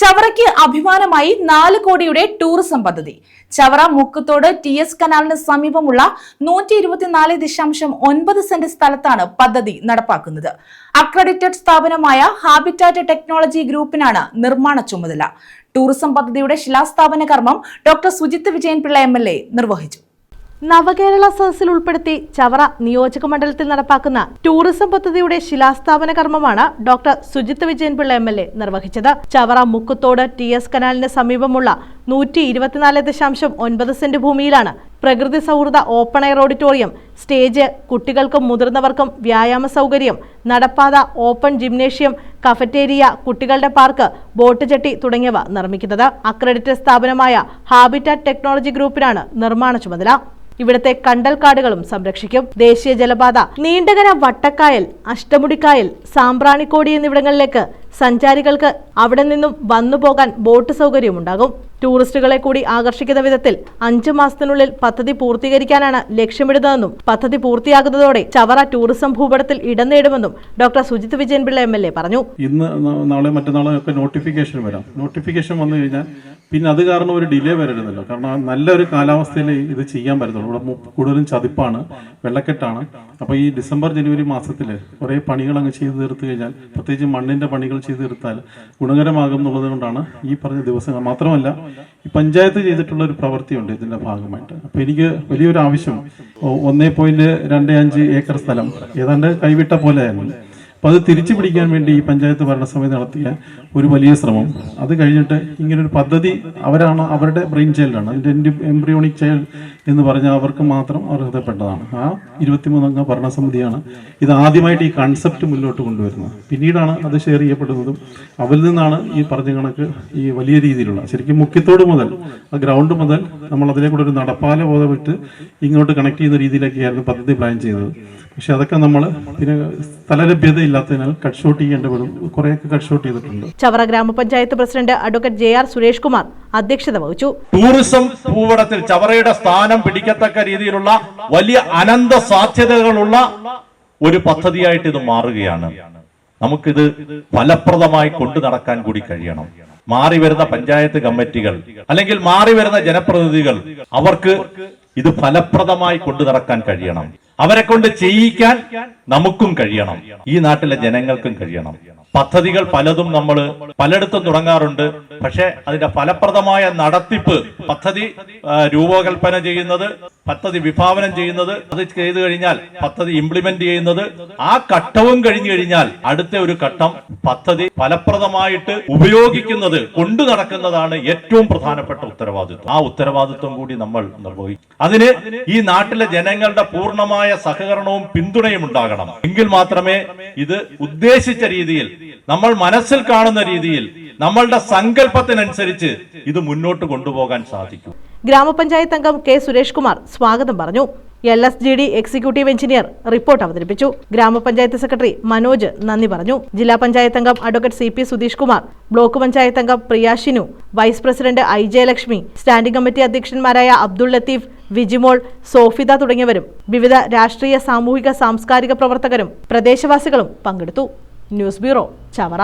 ചവറയ്ക്ക് അഭിമാനമായി നാല് കോടിയുടെ ടൂറിസം പദ്ധതി. ചവറ മുക്കത്തോട് ടി എസ് കനാലിന് സമീപമുള്ള നൂറ്റി ഇരുപത്തിനാല് ദശാംശം ഒൻപത് സെന്റ് സ്ഥലത്താണ് പദ്ധതി നടപ്പാക്കുന്നത്. അക്രഡിറ്റഡ് സ്ഥാപനമായ ഹാബിറ്റാറ്റ് ടെക്നോളജി ഗ്രൂപ്പിനാണ് നിർമ്മാണ ചുമതല. ടൂറിസം പദ്ധതിയുടെ ശിലാസ്ഥാപന കർമ്മം doctor Sujith Vijayan Pillai M L A നിർവഹിച്ചു. നവകേരള സദസ്സിൽ ഉൾപ്പെടുത്തി ചവറ നിയോജക മണ്ഡലത്തിൽ നടപ്പാക്കുന്ന ടൂറിസം പദ്ധതിയുടെ ശിലാസ്ഥാപന കർമ്മമാണ് doctor Sujith Vijayanpillai M L A നിർവഹിച്ചത്. ചവറ മുക്കുത്തോട് ടി എസ് കനാലിന് സമീപമുള്ള നൂറ്റി ഇരുപത്തിനാല് ദശാംശം ഒൻപത് സെന്റ് ഭൂമിയിലാണ് പ്രകൃതി സൗഹൃദ ഓപ്പൺ എയർ ഓഡിറ്റോറിയം സ്റ്റേജ് കുട്ടികൾക്കും മുതിർന്നവർക്കും വ്യായാമ സൗകര്യം നടപ്പാത ഓപ്പൺ ജിംനേഷ്യം കഫറ്റേരിയ കുട്ടികളുടെ പാർക്ക് ബോട്ട് ജെട്ടി തുടങ്ങിയവ നിർമ്മിക്കുന്നത്. അക്രഡിറ്റഡ് സ്ഥാപനമായ ഹാബിറ്റാറ്റ് ടെക്നോളജി ഗ്രൂപ്പിനാണ് നിർമ്മാണ ചുമതല. ഇവിടുത്തെ കണ്ടൽക്കാടുകളും സംരക്ഷിക്കും. ദേശീയ ജലപാത നീണ്ടകര വട്ടക്കായൽ അഷ്ടമുടിക്കായൽ സാമ്പ്രാണിക്കോടി എന്നിവിടങ്ങളിലേക്ക് സഞ്ചാരികൾക്ക് അവിടെ നിന്നും വന്നു പോകാൻ ബോട്ട് സൗകര്യമുണ്ടാകും. ടൂറിസ്റ്റുകളെ കൂടി ആകർഷിക്കുന്ന വിധത്തിൽ അഞ്ചു മാസത്തിനുള്ളിൽ പദ്ധതി പൂർത്തീകരിക്കാനാണ് ലക്ഷ്യമിടുന്നതെന്നും പദ്ധതി പൂർത്തിയാകുന്നതോടെ ചവറ ടൂറിസം ഭൂപടത്തിൽ ഇടം നേടുമെന്നും doctor Sujith Vijayan Pillai M L A പറഞ്ഞു. ഇന്ന് നാളെ മറ്റന്നാളെ ഒക്കെ നോട്ടിഫിക്കേഷൻ വരാം. നോട്ടിഫിക്കേഷൻ വന്നു കഴിഞ്ഞാൽ പിന്നെ അത് കാരണം ഒരു ഡിലേ വരരുതല്ലോ. കാരണം നല്ലൊരു കാലാവസ്ഥയിൽ ഇത് ചെയ്യാൻ പറ്റത്തുള്ളൂ. ഇവിടെ കൂടുതലും ചതിപ്പാണ് വെള്ളക്കെട്ടാണ്. അപ്പോൾ ഈ ഡിസംബർ ജനുവരി മാസത്തിൽ കുറേ പണികൾ അങ്ങ് ചെയ്തു തീർത്തു കഴിഞ്ഞാൽ പ്രത്യേകിച്ച് മണ്ണിന്റെ പണികൾ ചെയ്തു തീർത്താൽ ഗുണകരമാകും എന്നുള്ളത് കൊണ്ടാണ് ഈ പറഞ്ഞ ദിവസങ്ങൾ. മാത്രമല്ല ഈ പഞ്ചായത്ത് ചെയ്തിട്ടുള്ള ഒരു പ്രവൃത്തിയുണ്ട് ഇതിന്റെ ഭാഗമായിട്ട്. അപ്പോൾ എനിക്ക് വലിയൊരു ആവശ്യം. ഒന്നേ പോയിന്റ് രണ്ട് അഞ്ച് ഏക്കർ സ്ഥലം. ഏതാണ്ട് കൈവിട്ട പോലെയായിരുന്നു. അപ്പോൾ അത് തിരിച്ചു പിടിക്കാൻ വേണ്ടി ഈ പഞ്ചായത്ത് ഭരണസമിതി നടത്തിയ ഒരു വലിയ ശ്രമം. അത് കഴിഞ്ഞിട്ട് ഇങ്ങനൊരു പദ്ധതി അവരാണ് അവരുടെ ബ്രെയിൻ ചൈൽഡാണ്. അതിന്റെ എംബ്രിയോണിക് ചൈൽഡ് എന്ന് പറഞ്ഞാൽ അവർക്ക് മാത്രം അർഹതപ്പെട്ടതാണ്. ആ ഇരുപത്തിമൂന്നംഗ ഭരണസമിതിയാണ് ഇത് ആദ്യമായിട്ട് ഈ കൺസെപ്റ്റ് മുന്നോട്ട് കൊണ്ടുവരുന്നത്. പിന്നീടാണ് അത് ഷെയർ ചെയ്യപ്പെടുന്നതും അവരിൽ നിന്നാണ് ഈ പറഞ്ഞ കണക്ക് ഈ വലിയ രീതിയിലുള്ള ശരിക്കും മുഖ്യത്തോട് മുതൽ ആ ഗ്രൗണ്ട് മുതൽ നമ്മൾ അതിലെ കൂടെ ഒരു നടപ്പാല വിട്ട് ഇങ്ങോട്ട് കണക്ട് ചെയ്യുന്ന രീതിയിലൊക്കെയായിരുന്നു പദ്ധതി പ്ലാൻ ചെയ്തത്. പക്ഷെ അതൊക്കെ നമ്മൾ പിന്നെ സ്ഥലലഭ്യത ഇല്ലാത്തതിനാൽ കട്ട് ഷോട്ട് ചെയ്യേണ്ടി വരും. കുറേയൊക്കെ കട്ട് ഷോട്ട് ചെയ്തിട്ടുണ്ട്. Chavara grama panchayat president advocate J R Suresh Kumar അധ്യക്ഷത വഹിച്ചു. ടൂറിസം ഭൂപടത്തിൽ ചവറയുടെ സ്ഥാനം പിടിക്കത്തക്ക രീതിയിലുള്ള വലിയ അനന്ത സാധ്യതകളുള്ള ഒരു പദ്ധതിയായിട്ട് ഇത് മാറുകയാണ്. നമുക്കിത് ഫലപ്രദമായി കൊണ്ടു നടക്കാൻ കൂടി കഴിയണം. മാറി വരുന്ന പഞ്ചായത്ത് കമ്മിറ്റികൾ അല്ലെങ്കിൽ മാറി വരുന്ന ജനപ്രതിനിധികൾ അവർക്ക് ഇത് ഫലപ്രദമായി കൊണ്ടു നടക്കാൻ കഴിയണം. അവരെ കൊണ്ട് ചെയ്യിക്കാൻ നമുക്കും കഴിയണം. ഈ നാട്ടിലെ ജനങ്ങൾക്കും കഴിയണം. പദ്ധതികൾ പലതും നമ്മൾ പലയിടത്തും തുടങ്ങാറുണ്ട്. പക്ഷെ അതിന്റെ ഫലപ്രദമായ നടത്തിപ്പ് പദ്ധതി രൂപകൽപ്പന ചെയ്യുന്നത് പദ്ധതി വിഭാവനം ചെയ്യുന്നത് അത് ചെയ്തു കഴിഞ്ഞാൽ പദ്ധതി ഇംപ്ലിമെന്റ് ചെയ്യുന്നത് ആ ഘട്ടവും കഴിഞ്ഞു കഴിഞ്ഞാൽ അടുത്ത ഒരു ഘട്ടം പദ്ധതി ഫലപ്രദമായിട്ട് ഉപയോഗിക്കുന്നത് കൊണ്ടു നടക്കുന്നതാണ് ഏറ്റവും പ്രധാനപ്പെട്ട ഉത്തരവാദിത്വം. ആ ഉത്തരവാദിത്വം കൂടി നമ്മൾ നിർവഹിക്കും. അതിന് ഈ നാട്ടിലെ ജനങ്ങളുടെ പൂർണമായ സഹകരണവും പിന്തുണയും ഉണ്ടാകണം. എങ്കിൽ മാത്രമേ ഇത് ഉദ്ദേശിച്ച രീതിയിൽ നമ്മൾ മനസ്സിൽ കാണുന്ന രീതിയിൽ നമ്മളുടെ സങ്കല്പത്തിനനുസരിച്ച് ഇത് മുന്നോട്ട് കൊണ്ടുപോകാൻ സാധിക്കും. ഗ്രാമപഞ്ചായത്ത് അംഗം കെ സുരേഷ് കുമാർ സ്വാഗതം പറഞ്ഞു. L S G D executive engineer report അവതരിപ്പിച്ചു. ഗ്രാമപഞ്ചായത്ത് സെക്രട്ടറി മനോജ് നന്ദി പറഞ്ഞു. ജില്ലാ പഞ്ചായത്ത് അംഗം advocate C P Sudheesh Kumar block panchayat അംഗം പ്രിയാഷിനു vice president I Jayalakshmi standing committee അധ്യക്ഷന്മാരായ Abdul Latheef Vijimol Sophitha തുടങ്ങിയവരും വിവിധ രാഷ്ട്രീയ സാമൂഹിക സാംസ്കാരിക പ്രവർത്തകരും പ്രദേശവാസികളും പങ്കെടുത്തു. News bureau Chavara.